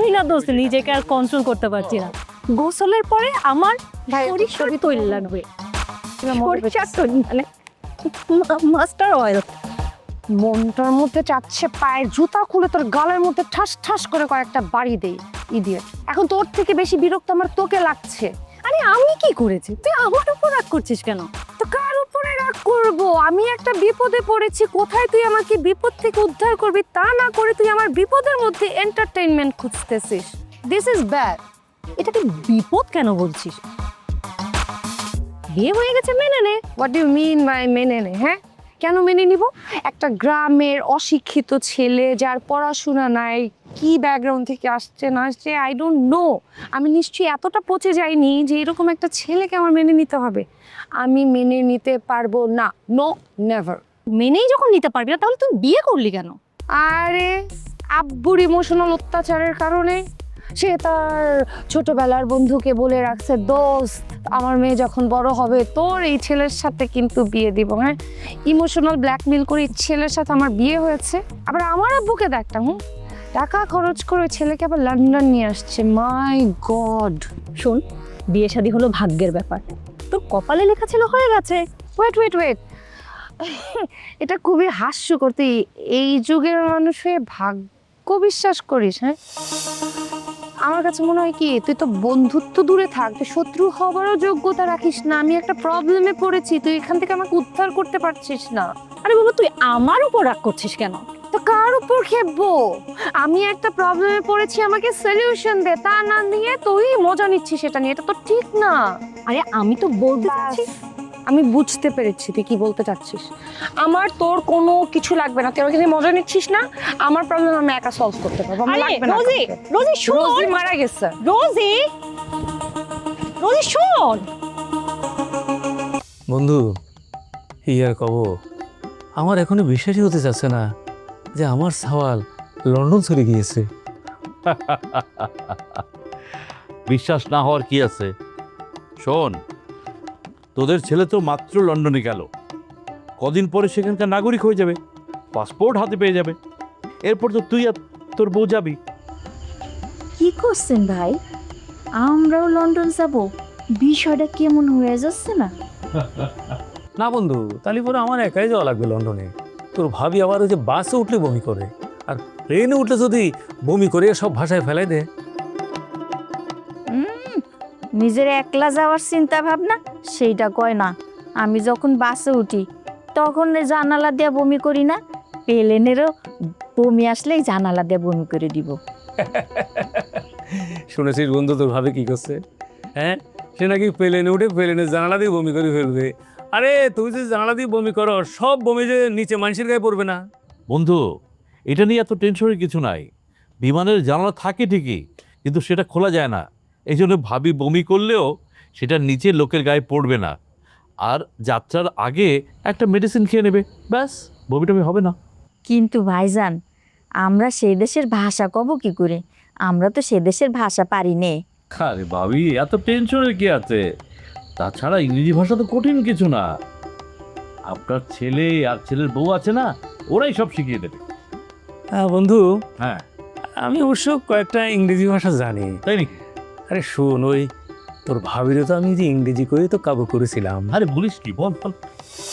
আমি না দোস্ত নিজেকে আর কন্ট্রোল করতে পারছি না। গোসলের পরে আমার ভাই, সরিষার তৈল লাগবে। সরিষার তৈল মানে মাস্টার অয়েল মনটার মধ্যে চাচ্ছে পায়ের জুতা খুলে তোর গালের মধ্যে ঠাস ঠাস করে কয়েকটা বাড়ি দেই ইডিয়েট এখন তোর থেকে বেশি বিরক্ত আমার তোকে লাগছে। আরে আমি কি করেছি? তুই আমার উপর রাগ করছিস কেন? করব? আমি একটা বিপদে পড়েছি। কোথায় তুই আমাকে বিপদ থেকে উদ্ধার করবি? তা না করে তুই আমার বিপদের মধ্যে এন্টারটেইনমেন্ট খুঁজতেছিস। দিস ইজ ব্যাড এটাকে বিপদ কেন বলছিস? বিয়ে হয়ে গেছে মেনে নে। হোয়াট ইউ মিন বাই মেনে নে হ্যাঁ? কেন মেনে নিব? একটা গ্রামের অশিক্ষিত ছেলে যার পড়াশোনা নাই কি ব্যাকগ্রাউন্ড থেকে আসছে না আসছে আই ডোন্ট নো আমি নিশ্চয়ই এতটা পচে যাইনি যে এরকম একটা ছেলেকে আমার মেনে নিতে হবে। আমি মেনে নিতে পারব না। নো নেভার মেনেই যখন নিতে পারবি না তাহলে তুই বিয়ে করলি কেন? আরে আব্বুর ইমোশনাল অত্যাচারের কারণে সে তার ছোটবেলার বন্ধুকে বলে রাখছে দোস্ত আমার মেয়ে যখন বড় হবে তোর এই ছেলের সাথে কিন্তু বিয়ে দিব। হ্যাঁ ইমোশনাল ব্ল্যাকমেল করে ছেলের সাথে আমার বিয়ে হয়েছে। আবার আমার আব্বুকে দেখটা হুম? টাকা খরচ করে ছেলেকে আবার লন্ডন নিয়ে আসছে। মাই গড শোন বিয়ে শাদী হলো ভাগ্যের ব্যাপার। তোর কপালে লেখা ছিল হয়ে গেছে। ওয়েট ওয়েট ওয়েট এটা খুবই হাস্যকর। তুই এই যুগের মানুষ হয়ে ভাগ্য বিশ্বাস করিস হ্যাঁ? আমার কাছে মনে হয় কি তুই তো বন্ধুত্ব দূরে থাক তুই শত্রু হবারও যোগ্যতা রাখিস না আমি একটা প্রবলেমে পড়েছি তুই এখান থেকে আমাকে উদ্ধার করতে পারছিস না। আরে বাবা তুই আমার উপর রাগ করছিস কেন? তো কার উপর খেপবো? আমি একটা প্রবলেমে পড়েছি আমাকে সলিউশন দে তা না নিয়ে তুই মজা নিচ্ছিস সেটা নিয়ে এটা তো ঠিক না। আরে আমি তো বলতে চাচ্ছি আমি বুঝতে পেরেছি তুই কি বলতে চাচ্ছিস? আমার তোর কোনো কিছু লাগবে না তুই আমাকে নিয়ে মজা নিচ্ছিস না আমার প্রবলেম আমি একা সলভ করতে পারব আমার লাগবে না রোজি রোজি শোন। রোজি মারা গেছে। রোজি? রোজি শোন। বন্ধু কি আর কব আমার এখনও বিশ্বাসই হতে চাচ্ছে না যে আমার সওয়াল লন্ডন চলে গিয়েছে। বিশ্বাস না হওয়ার কি আছে? শোন তোদের ছেলে তো মাত্র লন্ডনে গেল। কদিন পরে সেখানকার নাগরিক হয়ে যাবে পাসপোর্ট হাতে পেয়ে যাবে। এরপর তো তুই আর তোর বউ যাবি। কি করছেন ভাই? আমরাও লন্ডন যাব বিষয়টা কেমন হয়ে যাচ্ছে না? না বন্ধু তাহলে পরে আমার একাই যাওয়া লাগবে লন্ডনে। তোর ভাবি আবার ওই যে বাসে উঠলে বমি করে আর ট্রেনে উঠলে যদি বমি করে সব ভাষায় ফেলাই দে উম, নিজের একলা যাওয়ার চিন্তা ভাবনা সেইটা কয় না। আমি যখন বাসে উঠি তখন জানালা দিয়ে বমি করি না প্লেনেরও বমি আসলেই জানালা দিয়ে বমি করে দিব। শুনেছিস বন্ধু তোর ভাবে কি করছে? হ্যাঁ? সে নাকি প্লেনে উঠে প্লেনে জানালা দিয়ে বমি করে ফেলবে। আরে তুমি যদি জানালা দিয়ে বমি করো সব বমি যে নিচে মানুষের গায়ে পড়বে না। বন্ধু এটা নিয়ে এত টেনশনের কিছু নাই। বিমানের জানালা থাকে ঠিকই কিন্তু সেটা খোলা যায় না। এই জন্য ভাবি বমি করলেও সেটা নিচে লোকের গায়ে পড়বে না। আর যাত্রার আগে একটা মেডিসিন খেয়ে নেবে। ব্যাস বমি টমি হবে না। কিন্তু ভাইজান আমরা সেই দেশের ভাষা কব কি করে? আমরা তো সে দেশের ভাষা পারি নে। আরে ভাবি এত টেনশনের কি আছে? তাছাড়া ইংরেজি ভাষা তো কঠিন কিছু না। আপনার ছেলে আর ছেলের বউ আছে না ওরাই সব শিখিয়ে দেবে। হ্যাঁ বন্ধু হ্যাঁ। আমি অবশ্য কয়েকটা ইংরেজি ভাষা জানি। তাই নাকি? আরে শোন, ওই তোর ভাবিরও তো আমি যে ইংরেজি করে তো কাবু করেছিলাম। আরে বলিস কি, বল বল।